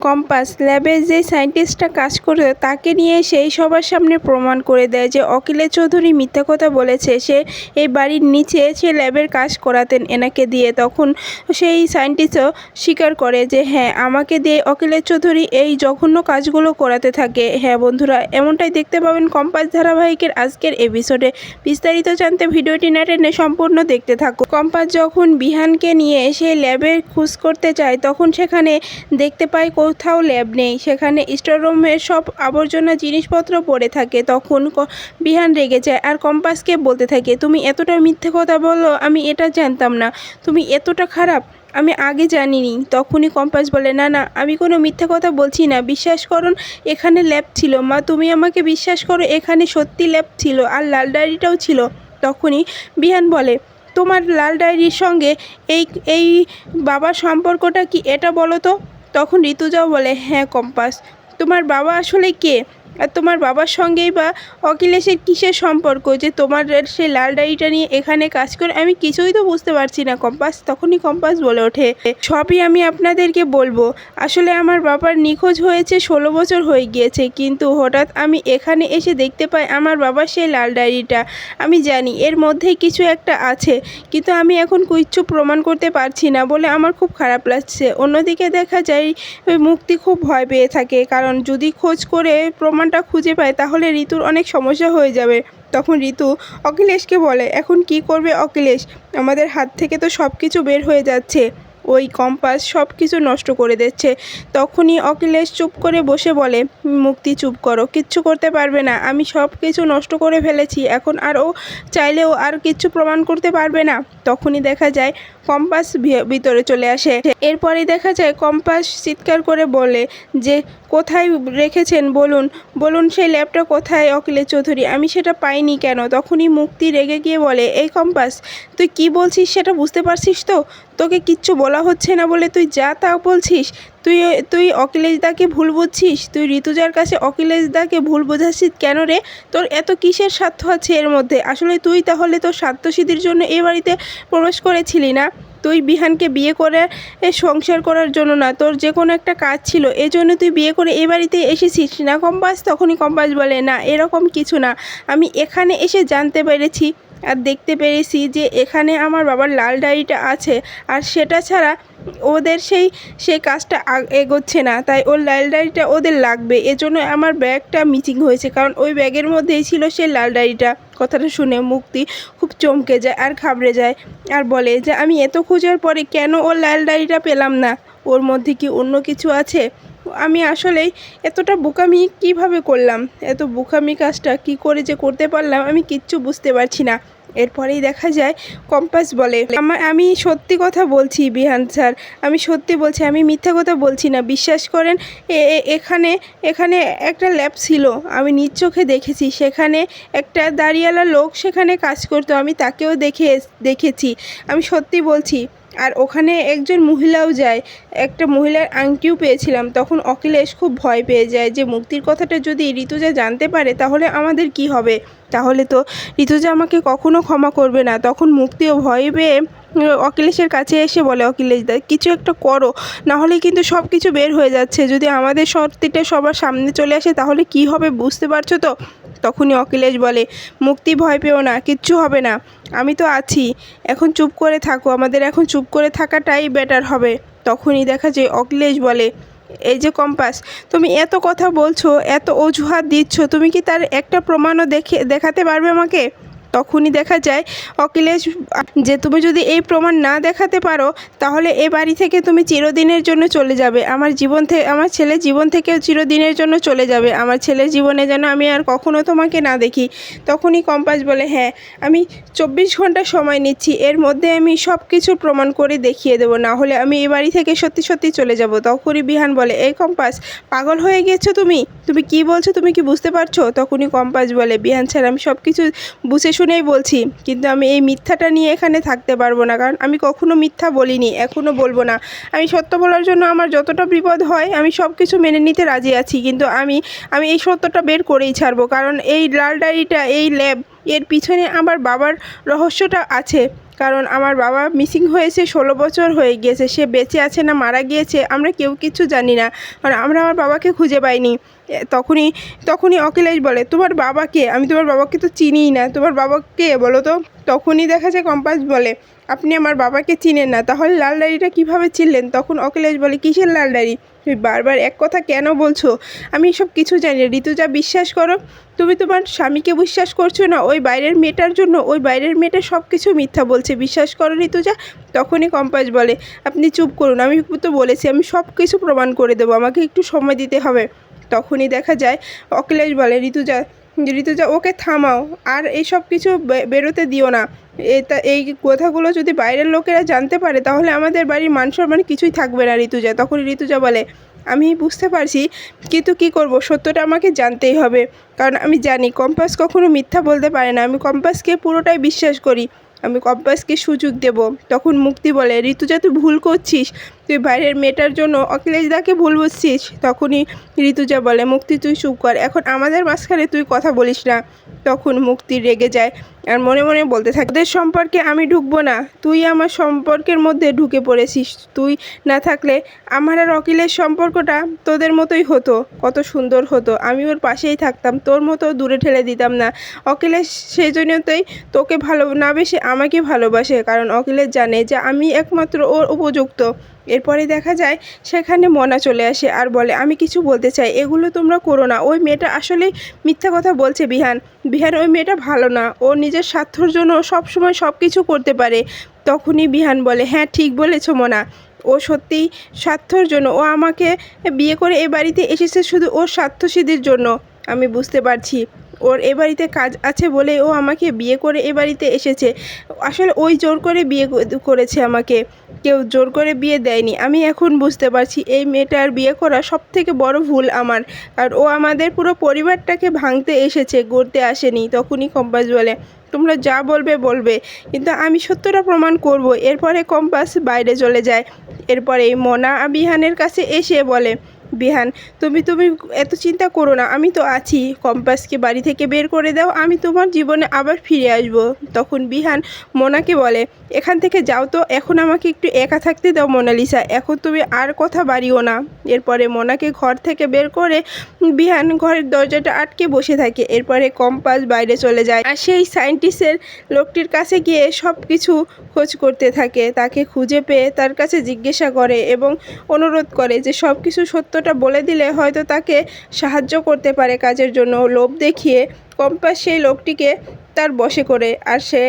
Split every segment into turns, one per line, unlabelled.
Compass ল্যাবে যে সায়েন্টিস্টটা কাজ করে তাকে নিয়ে সেই সবার সামনে প্রমাণ করে দেয় যে অখিলেশ চৌধুরী মিথ্যা কথা বলেছে। সে এই বাড়ির নিচে সে ল্যাবের কাজ করাতেন এনাকে দিয়ে। তখন সেই সায়েন্টিস্টও স্বীকার করে যে হ্যাঁ আমাকে দিয়ে অখিলেশ চৌধুরী এই জঘন্য কাজগুলো করাতে থাকে। হ্যাঁ বন্ধুরা, এমনটাই দেখতে পাবেন কম্পাস ধারাবাহিকের আজকের এপিসোডে। বিস্তারিত জানতে ভিডিওটি না টেনে সম্পূর্ণ দেখতে থাকুন। কম্পাস যখন বিহানকে নিয়ে সেই ল্যাবের খোঁজ করতে চায় তখন সেখানে দেখতে পায় কোথাও ল্যাব নেই। সেখানে স্টোররুমের সব আবর্জনা জিনিসপত্র পড়ে থাকে। তখন বিহান রেগে যায় আর কম্পাসকে বলতে থাকে, তুমি এতটা মিথ্যে কথা বলো, আমি এটা জানতাম না। তুমি এতটা খারাপ, আমি আগে জানিনি। তখনই কম্পাস বলে, না না, আমি কোনো মিথ্যে কথা বলছি না। বিশ্বাস করুন, এখানে ল্যাব ছিল। মা, তুমি আমাকে বিশ্বাস করো, এখানে সত্যি ল্যাব ছিল আর লাল ডায়েরিটাও ছিল। তখনই বিহান বলে, তোমার লাল ডায়েরির সঙ্গে এই এই বাবার সম্পর্কটা কি? এটা বলো তো। তখন ঋতুজাও বলে হ্যাঁ কম্পাস তোমার বাবা আসলে কে? আর তোমার বাবার সঙ্গেই বা অখিলেশের কিসের সম্পর্ক? যে তোমার সেই লাল ডায়েরিটা নিয়ে এখানে কাজ করে, আমি কিছুই তো বুঝতে পারছি না। কম্পাস তখনই কম্পাস বলে ওঠে। সবই আমি আপনাদেরকে বলব। আসলে আমার বাবার নিখোঁজ হয়েছে ষোলো বছর হয়ে গিয়েছে, কিন্তু হঠাৎ আমি এখানে এসে দেখতে পাই আমার বাবার সেই লাল ডায়েরিটা। আমি জানি এর মধ্যে কিছু একটা আছে, কিন্তু আমি এখন কিচ্ছু প্রমাণ করতে পারছি না বলে আমার খুব খারাপ লাগছে। অন্যদিকে দেখা যায় মুক্তি খুব ভয় পেয়ে থাকে। কারণ যদি খোঁজ করে প্রমাণটা খুঁজে পায়, তাহলে ঋতুর অনেক সমস্যা হয়ে যাবে। তখন ঋতু অখিলেশকে বলে, এখন কি করবে অখিলেশ? আমাদের হাত থেকে তো সব কিছু বের হয়ে যাচ্ছে। ওই কম্পাস সব কিছু নষ্ট করে দিচ্ছে। তখনই অখিলেশ চুপ করে বসে বলে, মুক্তি, চুপ করো, কিচ্ছু করতে পারবে না। আমি সব কিছু নষ্ট করে ফেলেছি। এখন আর ও চাইলেও আর কিচ্ছু প্রমাণ করতে পারবে না। তখনই দেখা যায় কম্পাস ভিতরে চলে আসে। এরপরেই দেখা যায় কম্পাস চিৎকার করে বলে যে, কোথায় রেখেছেন? বলুন বলুন সেই ল্যাবটা কোথায়, অখিলেশ চৌধুরী? আমি সেটা পাইনি কেন? তখনই মুক্তি রেগে গিয়ে বলে, এই কম্পাস, তুই কি বলছিস সেটা বুঝতে পারছিস তো? তোকে কিচ্ছু বলা হচ্ছে না বলে তুই যা তা বলছিস। তুই তুই অখিলেশ দাকে ভুল বুঝছিস? তুই ঋতুজার কাছে অখিলেশ দাকে ভুল বোঝাচ্ছিস কেন রে? তোর এত কিসের স্বার্থ আছে এর মধ্যে? আসলে তুই তাহলে তোর স্বার্থসিদ্ধির জন্য এ বাড়িতে প্রবেশ করেছিলি না? তুই বিহানকে বিয়ে করে সংসার করার জন্য না, তোর যে কোনো একটা কাজ ছিল, এজন্য তুই বিয়ে করে এ বাড়িতে এসেছিস না? কম্পাস তখনই কম্পাস বলে, না, এরকম কিছু না। আমি এখানে এসে জানতে পেরেছি আর দেখতে পেরেছি যে এখানে আমার বাবার লাল ডায়েরিটা আছে, আর সেটা ছাড়া ওদের সেই সেই কাজটা এগোচ্ছে না। তাই ওর লাল ডায়েরিটা ওদের লাগবে। এজন্য আমার ব্যাগটা মিচিং হয়েছে। কারণ ওই ব্যাগের মধ্যেই ছিল সেই লাল ডায়েরিটা কথাটা শুনে মুক্তি খুব চমকে যায় আর ঘাবড়ে যায় আর বলে যে, আমি এত খোঁজার পরে কেন ওর লাল ডায়েরিটা পেলাম না? ওর মধ্যে কি অন্য কিছু আছে? আমি আসলেই এতটা বোকামি কীভাবে করলাম? এত বোকামি কাজটা কি করে যে করতে পারলাম আমি কিচ্ছু বুঝতে পারছি না। এরপরেই দেখা যায়, কম্পাস বলে, আমার, আমি সত্যি কথা বলছি, বিহান স্যার। আমি সত্যি বলছি, আমি মিথ্যা কথা বলছি না। বিশ্বাস করেন এখানে এখানে একটা ল্যাব ছিল। আমি নিজ চোখে দেখেছি। সেখানে একটা দাঁড়িয়ালা লোক সেখানে কাজ করতো। আমি তাকেও দেখে দেখেছি। আমি সত্যি বলছি আর ওখানে একজন মহিলাও যায়। একটা মহিলার আংটিও পেয়েছিলাম। তখন অখিলেশ খুব ভয় পেয়ে যায় যে, মুক্তির কথাটা যদি ঋতুজা জানতে পারে, তাহলে আমাদের কি হবে? তাহলে তো ঋতুজা আমাকে কখনো ক্ষমা করবে না। তখন মুক্তিও ভয় পেয়ে অখিলেশের কাছে এসে বলে, অখিলেশ দা কিছু একটা করো। নাহলে কিন্তু সব কিছু বের হয়ে যাচ্ছে। যদি আমাদের সত্যিটা সবার সামনে চলে আসে, তাহলে কি হবে বুঝতে পারছ তো? তখনই অখিলেশ বলে, মুক্তি ভয় পেও না, কিচ্ছু হবে না। আমি তো আছি। এখন চুপ করে থাকো। আমাদের এখন চুপ করে থাকাটাই বেটার হবে। তখনই দেখা যায় অখিলেশ বলে, এই যে কম্পাস, তুমি এত কথা বলছো, এত অজুহাত দিচ্ছ, তুমি কি তার একটা প্রমাণও দেখে, দেখাতে পারবে আমাকে? তখনই দেখা যায়, অখিলেশ, যে তুমি যদি এই প্রমাণ না দেখাতে পারো, তাহলে এ বাড়ি থেকে তুমি চিরদিনের জন্য চলে যাবে। আমার জীবন থেকে আমার ছেলে জীবন থেকেও চিরদিনের জন্য চলে যাবে। আমার ছেলের জীবনে যেন আমি আর কখনো তোমাকে না দেখি। তখনই কম্পাস বলে হ্যাঁ আমি চব্বিশ ঘণ্টা সময় নিচ্ছি। এর মধ্যে আমি সব কিছু প্রমাণ করে দেখিয়ে দেবো। না হলে আমি এ বাড়ি থেকে সত্যি সত্যি চলে যাব। তখনই বিহান বলে, এই কম্পাস, পাগল হয়ে গেছো তুমি? তুমি কি বলছো? তুমি কি বুঝতে পারছ? তখনই কম্পাস বলে, বিহান স্যার, আমি সব কিছু বুঝে শুনেই বলছি, কিন্তু আমি এই মিথ্যাটা নিয়ে এখানে থাকতে পারব না, কারণ আমি কখনো মিথ্যা বলিনি এখনও বলব না। আমি সত্য বলার জন্য আমার যতটা বিপদ হয়, আমি সব কিছু মেনে নিতে রাজি আছি, কিন্তু আমি আমি এই সত্যটা বের করেই ছাড়বো, কারণ এই লাল ডায়েরিটা, এই ল্যাব, এর পিছনে আমার বাবার রহস্যটা আছে। কারণ আমার বাবা মিসিং হয়েছে, ষোলো বছর হয়ে গিয়েছে, সে বেঁচে আছে না মারা গিয়েছে, আমরা কেউ কিছু জানি না। কারণ আমরা আমার বাবাকে খুঁজে পাইনি। তখনই তখনই অখিলেশ বলে, তোমার বাবাকে? আমি তোমার বাবাকে তো চিনিই না। তোমার বাবাকে বলো তো? তখনই দেখা যায় কম্পাস বলে, আপনি আমার বাবাকে চিনেন না। তাহলে লাল ডায়েরিটা কীভাবে চিনলেন? তখন অখিলেশ বলে, কিসের লাল ডায়েরি? তুমি বারবার এক কথা কেন বলছো? আমি সব কিছু জানি না। ঋতুজা বিশ্বাস করো, তুমি তোমার স্বামীকে বিশ্বাস করছ না। ওই বাইরের মেয়েটার জন্য, ওই বাইরের মেয়েটা সব কিছু মিথ্যা বলছে। বিশ্বাস করো ঋতুজা তখনই কম্পাস বলে, আপনি চুপ করুন, আমি তো বলেছি, আমি সব কিছু প্রমাণ করে দেবো, আমাকে একটু সময় দিতে হবে। তখনই দেখা যায়, অখিলেশ বলে ঋতুজা ঋতুজা ওকে থামাও, আর এইসব কিছু বেরোতে দিও না। এটা, এই কথাগুলো যদি বাইরের লোকেরা জানতে পারে, তাহলে আমাদের বাড়ির মান সম্মান কিছুই থাকবে না ঋতুজা। তখন ঋতুজা বলে, আমি বুঝতে পারছি, কিন্তু কি করব? সত্যটা আমাকে জানতেই হবে। কারণ আমি জানি, কম্পাস কখনো মিথ্যা বলতে পারে না। আমি কম্পাসকে পুরোটাই বিশ্বাস করি। আমি কম্পাসকে সুযোগ দেব। তখন মুক্তি বলে, ঋতুজা, তুই ভুল করছিস। তুই বাইরের মেয়েটার জন্য অখিলেশ দাকে ভুল বুঝছিস। তখনই ঋতুজা বলে, মুক্তি, তুই চুপ কর। এখন আমাদের মাঝখানে তুই কথা বলিস না। তখন মুক্তি রেগে যায়। আর মনে মনে বলতে থাকে, তোদের সম্পর্কে আমি ঢুকবো না। তুই আমার সম্পর্কের মধ্যে ঢুকে পড়েছিস। তুই না থাকলে আমার আর অখিলের সম্পর্কটা তোদের মতোই হতো, কত সুন্দর হতো। আমি ওর পাশেই থাকতাম, তোর মতো দূরে ঠেলে দিতাম না। অখিলেশ সেই জন্যতেই তোকে ভালো, না বেশি আমাকে ভালোবাসে, কারণ অখিলেশ জানে যে আমি একমাত্র ওর উপযুক্ত। এরপরে দেখা যায় সেখানে মনা চলে আসে আর বলে, আমি কিছু বলতে চাই, এগুলো তোমরা করো না। ওই মেয়েটা আসলে মিথ্যা কথা বলছে বিহান। বিহান, ওই মেয়েটা ভালো না। ও নিজের স্বার্থর জন্য সব সময় সব কিছু করতে পারে। তখনই বিহান বলে হ্যাঁ ঠিক বলেছ মোনা। ও সত্যিই স্বার্থর জন্য। ও আমাকে বিয়ে করে এ বাড়িতে এসেছে শুধু ওর স্বার্থসিদ্ধির জন্য। আমি বুঝতে পারছি। ওর এ বাড়িতে কাজ আছে বলে ও আমাকে বিয়ে করে এ বাড়িতে এসেছে। আসলে ওই জোর করে বিয়ে করেছে আমাকে। কেউ জোর করে বিয়ে দেয়নি। আমি এখন বুঝতে পারছি, এই মেয়েটার বিয়ে করা সব থেকে বড় ভুল আমার। আর ও আমাদের পুরো পরিবারটাকে ভাঙতে এসেছে, গড়তে আসেনি। তখনই কম্পাস বলে তোমরা যা বলবে বলবে। কিন্তু আমি সত্যটা প্রমাণ করব। এরপরে কম্পাস বাইরে চলে যায়। এরপরে মোনা বিহানের কাছে এসে বলে বিহান, তুমি তুমি এত চিন্তা করো না, আমি তো আছি। কম্পাসকে বাড়ি থেকে বের করে দাও, আমি তোমার জীবনে আবার ফিরে আসব। তখন বিহান মোনাকে বলে, এখান থেকে যাও তো, এখন আমাকে একটু একা থাকতে দাও মোনালিসা, এখন তুমি আর কথা বাড়িও না। এরপরে মোনাকে ঘর থেকে বের করে বিহান ঘরের দরজাটা আটকে বসে থাকে। এরপরে কম্পাস বাইরে চলে যায় আর সেই সায়েন্টিস্টের লোকটির কাছে গিয়ে সব কিছু খোঁজ করতে থাকে। তাকে খুঁজে পেয়ে তার কাছে জিজ্ঞাসা করে এবং অনুরোধ করে যে সব কিছু সত্যটা বলে দিলে হয়তো তাকে সাহায্য করতে পারে কাজের জন্য। লোভ দেখিয়ে কম্পাস সেই লোকটিকে তার বসে করে আর সে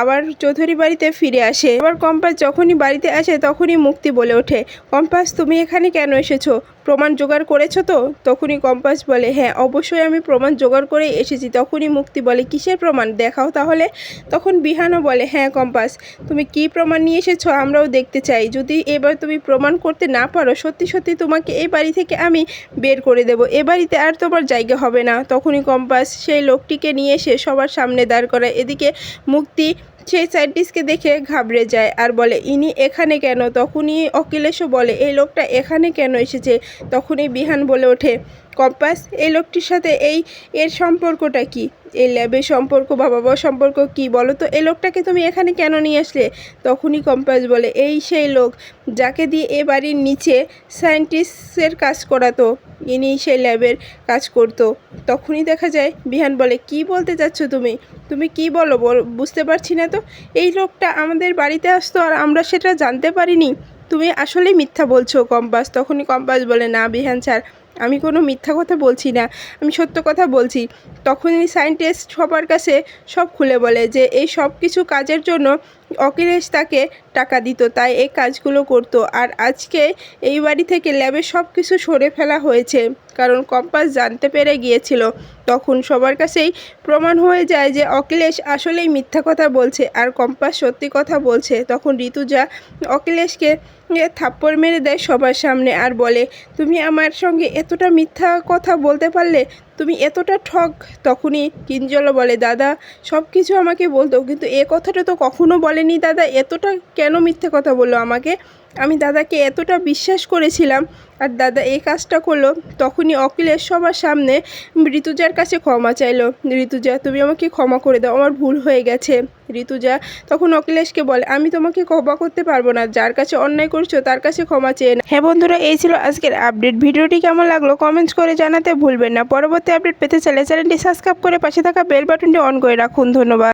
আবার চৌধুরী বাড়িতে ফিরে আসে। আবার কম্পাস যখনই বাড়িতে আসে তখনই মুক্তি বলে ওঠে। কম্পাস, তুমি এখানে কেন এসেছ? প্রমাণ জোগাড় করেছ তো? তখনই কম্পাস বলে হ্যাঁ অবশ্যই আমি প্রমাণ জোগাড় করে এসেছি। তখনই মুক্তি বলে, কিসের প্রমাণ? দেখাও তাহলে। তখন বিহানও বলে হ্যাঁ কম্পাস, তুমি কি প্রমাণ নিয়ে এসেছ আমরাও দেখতে চাই। যদি এবার তুমি প্রমাণ করতে না পারো, সত্যি সত্যি তোমাকে এই বাড়ি থেকে আমি বের করে দেবো। এ বাড়িতে আর তোমার জায়গা হবে না। তখনই কম্পাস সেই লোকটিকে নিয়ে এসে সবার সামনে দাঁড় করায়। এদিকে মুক্তি সেই সাইন্টিস্টকে দেখে ঘাবড়ে যায় আর বলে, ইনি এখানে কেন? তখনই অখিলেশও বলে, এই লোকটা এখানে কেন এসেছে? তখনই বিহান বলে ওঠে, কম্পাস, এই লোকটির সাথে এই এর সম্পর্কটা কি? এই ল্যাবের সম্পর্ক বা বাবার সম্পর্ক কি? বলো তো, এই লোকটাকে তুমি এখানে কেন নিয়ে আসলে? তখনই কম্পাস বলে, এই সেই লোক যাকে দিয়ে এ বাড়ির নিচে সায়েন্টিস্টের কাজ করাতো, ইনি সেই ল্যাবের কাজ করতো। তখনই দেখা যায়, বিহান বলে, কি বলতে চাচ্ছ তুমি? তুমি কি বলো? বুঝতে পারছি না তো। এই লোকটা আমাদের বাড়িতে আসতো আর আমরা সেটা জানতে পারিনি। তুমি আসলেই মিথ্যা বলছো কম্পাস তখনই কম্পাস বলে, না বিহান স্যার, আমি কোনো মিথ্যা কথা বলছি না। আমি সত্য কথা বলছি। তখনই সায়েন্টিস্ট সবার কাছে সব খুলে বলে যে, এই সব কিছু কাজের জন্য অখিলেশ তাকে টাকা দিত, তাই এই কাজগুলো করতো। আর আজকে এই বাড়ি থেকে ল্যাবে সব কিছু সরে ফেলা হয়েছে, কারণ কম্পাস জানতে পেরে গিয়েছিল। তখন সবার কাছেই প্রমাণ হয়ে যায় যে অখিলেশ আসলেই মিথ্যা কথা বলছে আর কম্পাস সত্যি কথা বলছে। তখন ঋতুজা অখিলেশকে থাপ্পড় মেরে দেয় সবার সামনে আর বলে, তুমি আমার সঙ্গে এতটা মিথ্যা কথা বলতে পারলে তুমি এতটা ঠক তখনই কিঞ্জল বলে, দাদা সব কিছু আমাকে বলতো, কিন্তু এ কথাটা তো কখনো বলেনি, দাদা, এতটা কেন মিথ্যে কথা বলল আমাকে? আমি দাদাকে এতটা বিশ্বাস করেছিলাম আর দাদা এই কাজটা করল, তখনই অখিলেশ সবার সামনে ঋতুজার কাছে ক্ষমা চাইলো। ঋতুজা, তুমি আমাকে ক্ষমা করে দাও, আমার ভুল হয়ে গেছে। ঋতুজা, তখন অখিলেশকে বলে, আমি তোমাকে ক্ষমা করতে পারব না, যার কাছে অন্যায় করছ তার কাছে ক্ষমা চেয়ে না হ্যাঁ বন্ধুরা, এই ছিল আজকের আপডেট। ভিডিওটি কেমন লাগল কমেন্টস করে জানাতে ভুলবেন না। পরবর্তী আপডেট পেতে চাইলে চ্যানেলটি সাবস্ক্রাইব করে পাশে থাকা বেল বাটনটি অন করে রাখুন। ধন্যবাদ।